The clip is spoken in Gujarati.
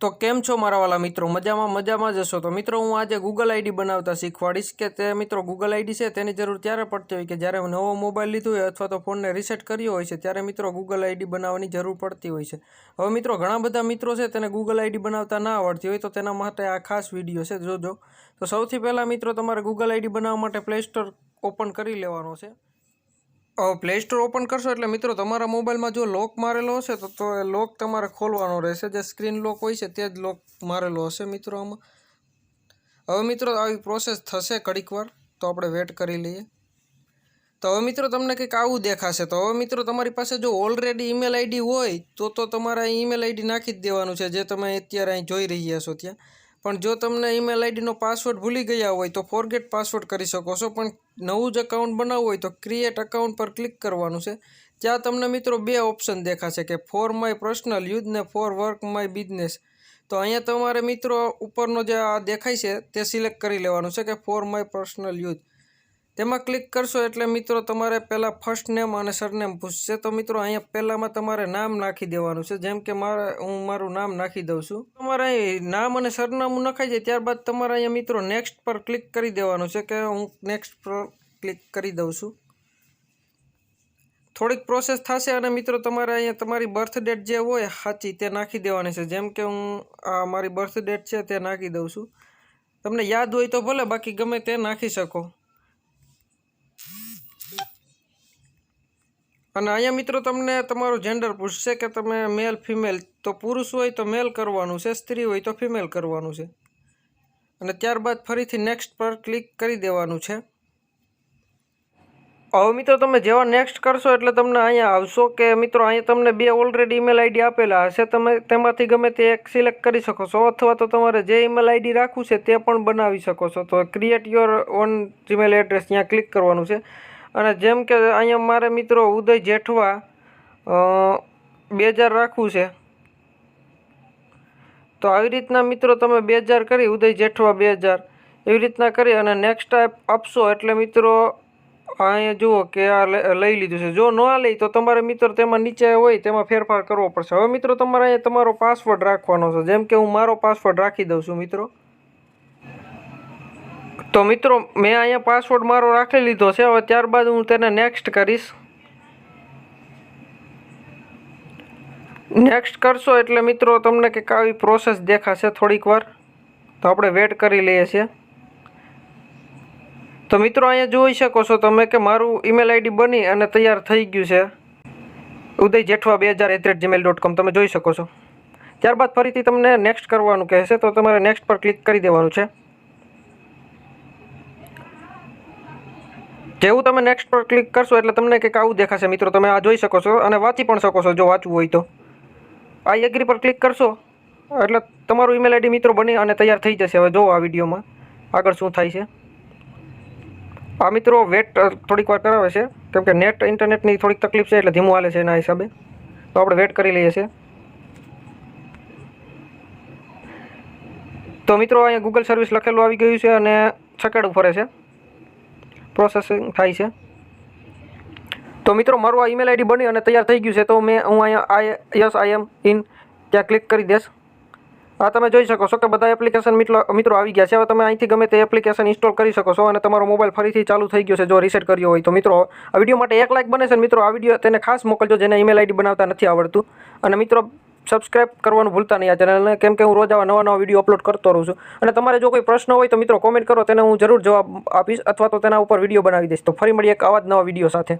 તો કેમ છો મારા વાલા મિત્રો? મજામાં મજામાં જશો તો મિત્રો, હું આજે ગૂગલ આઈડી બનાવતા શીખવાડીશ કે તે મિત્રો ગૂગલ આઈડી છે તેની જરૂર ત્યારે પડતી હોય કે જ્યારે નવો મોબાઈલ લીધો હોય અથવા તો ફોનને રીસેટ કર્યો હોય છે ત્યારે મિત્રો ગૂગલ આઈડી બનાવવાની જરૂર પડતી હોય છે. હવે મિત્રો, ઘણા બધા મિત્રો છે તેને ગૂગલ આઈડી બનાવતા ના આવડતી હોય તો તેના માટે આ ખાસ વીડિયો છે. જોજો. તો સૌથી પહેલાં મિત્રો, તમારે ગૂગલ આઈડી બનાવવા માટે પ્લે સ્ટોર ઓપન કરી લેવાનો છે. પ્લે સ્ટોર ઓપન કરશો એટલે મિત્રો તમારા મોબાઈલમાં જો લોક મારેલો હશે તો તો એ લોક તમારે ખોલવાનો રહેશે. જે સ્ક્રીન લોક હોય છે તે જ લોક મારેલો હશે મિત્રો આમાં. હવે મિત્રો આવી પ્રોસેસ થશે ઘડીક વાર, તો આપણે વેટ કરી લઈએ. તો હવે મિત્રો તમને કંઈક આવું દેખાશે. તો હવે મિત્રો તમારી પાસે જો ઓલરેડી ઈમેલ આઈડી હોય, તો તો તમારે અહીં ઈમેલ આઈડી નાખી જ દેવાનું છે, જે તમે અત્યારે અહીં જોઈ રહ્યા છો ત્યાં. પણ જો તમને ઈમેલ આઈડીનો પાસવર્ડ ભૂલી ગયા હોય તો ફોરગેટ પાસવર્ડ કરી શકો છો. પણ નવું જ અકાઉન્ટ બનાવવું હોય તો ક્રિએટ અકાઉન્ટ પર ક્લિક કરવાનું છે. ત્યાં તમને મિત્રો બે ઓપ્શન દેખાશે કે ફોર માય પર્સનલ યુઝ ને ફોર વર્ક માય બિઝનેસ તો અહીંયા તમારે મિત્રો ઉપરનો જે આ દેખાય છે તે સિલેક્ટ કરી લેવાનું છે કે ફોર માય પર્સનલ યુઝ તેમાં ક્લિક કરશો એટલે મિત્રો તમારે પહેલાં ફર્સ્ટ નેમ અને સરનેમ પૂછશે. તો મિત્રો અહીંયા પહેલાંમાં તમારે નામ નાખી દેવાનું છે. જેમ કે મારે, હું મારું નામ નાખી દઉં છું. તમારે અહીં નામ અને સરનામું નખાઈ જાય ત્યારબાદ તમારે અહીંયા મિત્રો નેક્સ્ટ પર ક્લિક કરી દેવાનું છે કે હું નેક્સ્ટ પર ક્લિક કરી દઉં છું. થોડીક પ્રોસેસ થશે અને મિત્રો તમારે અહીંયા તમારી બર્થ ડેટ જે હોય સાચી તે નાખી દેવાની છે. જેમ કે હું આ મારી બર્થ ડેટ છે તે નાખી દઉં છું. તમને યાદ હોય તો ભલે, બાકી ગમે તે નાખી શકો. અને અહીંયા મિત્રો તમને તમારું જેન્ડર પૂછશે કે તમે મેલ ફિમેલ તો પુરુષ હોય તો મેલ કરવાનું છે, સ્ત્રી હોય તો ફિમેલ કરવાનું છે. અને ત્યારબાદ ફરીથી નેક્સ્ટ પર ક્લિક કરી દેવાનું છે. હવે મિત્રો તમે જેવા નેક્સ્ટ કરશો એટલે તમને અહીંયા આવશો કે મિત્રો અહીંયા તમને બે ઓલરેડી ઈમેલ આઈડી આપેલા હશે, તમે તેમાંથી ગમે તે એક સિલેક્ટ કરી શકો છો, અથવા તો તમારે જે ઈમેલ આઈડી રાખવું છે તે પણ બનાવી શકો છો. તો create your own Gmail address ત્યાં ક્લિક કરવાનું છે. અને જેમ કે અહીંયા મારે મિત્રો ઉદય જેઠવા બે હજાર રાખવું છે. તો આવી રીતના મિત્રો તમે બે હજાર કરી, ઉદય જેઠવા બે હજાર એવી રીતના કરી અને નેક્સ્ટ ટાઈપ આપશો એટલે મિત્રો અહીંયા જુઓ કે આ લઈ લીધું છે. જો ન લઈ તો તમારે મિત્રો તેમાં નીચે હોય તેમાં ફેરફાર કરવો પડશે. હવે મિત્રો તમારે અહીંયા તમારો પાસવર્ડ રાખવાનો છે. જેમ કે હું મારો પાસવર્ડ રાખી દઉં છું મિત્રો. તો મિત્રો, મેં અહીંયા પાસવર્ડ મારો રાખી લીધો છે. હવે ત્યારબાદ હું તેને નેક્સ્ટ કરીશ. નેક્સ્ટ કરશો એટલે મિત્રો, તમને કંઈક આવી પ્રોસેસ દેખાશે થોડીક વાર. તો આપણે વેટ કરી લઈએ છીએ. તો મિત્રો, અહીંયા જોઈ શકો છો તમે કે મારું ઈમેલ આઈડી બની અને તૈયાર થઈ ગયું છે. ઉદય જેઠવા બે હજાર એટ જીમેલ ડોટ કોમ તમે જોઈ શકો છો. ત્યારબાદ ફરીથી તમને નેક્સ્ટ કરવાનું કહેશે. તો તમારે નેક્સ્ટ પર ક્લિક કરી દેવાનું છે. જેવું તમે નેક્સ્ટ પર ક્લિક કરશો એટલે તમને કંઈક આવું દેખાશે. મિત્રો, તમે આ જોઈ શકો છો અને વાંચી પણ શકો છો જો વાંચવું હોય તો. આ એગ્રી પર ક્લિક કરશો એટલે તમારું ઈમેલ આઈડી મિત્રો બની અને તૈયાર થઈ જશે. હવે જોવો આ વિડીયોમાં આગળ શું થાય છે. આ મિત્રો વેટ થોડીક વાર કરાવે છે. કેમ કે નેટ ઇન્ટરનેટની થોડીક તકલીફ છે એટલે ધીમું હાલે છે એના હિસાબે. તો આપણે વેટ કરી લઈએ છીએ. તો મિત્રો, અહીંયા ગૂગલ સર્વિસ લખેલું આવી ગયું છે અને છકેડું ફરે છે. પ્રોસેસિંગ થાય છે. તો મિત્રો, મારું આ ઈમેલ આઈડી બની અને તૈયાર થઈ ગયું છે, તો મેં હું અહીંયા I yes I am in ત્યાં ક્લિક કરી દઈશ. આ તમે જોઈ શકો છો કે બધા એપ્લિકેશન મિત્રો મિત્રો આવી ગયા છે. હવે તમે અહીંથી ગમે તે એપ્લિકેશન ઇન્સ્ટોલ કરી શકો છો અને તમારો મોબાઈલ ફરીથી ચાલુ થઈ ગયો છે, જો રીસેટ કર્યો હોય તો. મિત્રો, આ વીડિયો માટે એક લાઇક બને છે મિત્રો, આ વીડિયો તેને ખાસ મોકલજો, જેને ઈમેલ આઈડી બનાવતા નથી આવડતું. અને મિત્રો સબસ્ક્રાઇબ કરવાનું ભૂલતા નહીં આ ચેનલને કેમ કે હું રોજ આવા નવા નવા વીડિયો અપલોડ કરતો રહું છું. અને તમારે જો કોઈ પ્રશ્ન હોય તો મિત્રો કોમેન્ટ કરો, તેને હું જરૂર જવાબ આપીશ અથવા તો તેના ઉપર વીડિયો બનાવી દઈશ. તો ફરી મળીએ એક આવા જ નવા વીડિયો સાથે.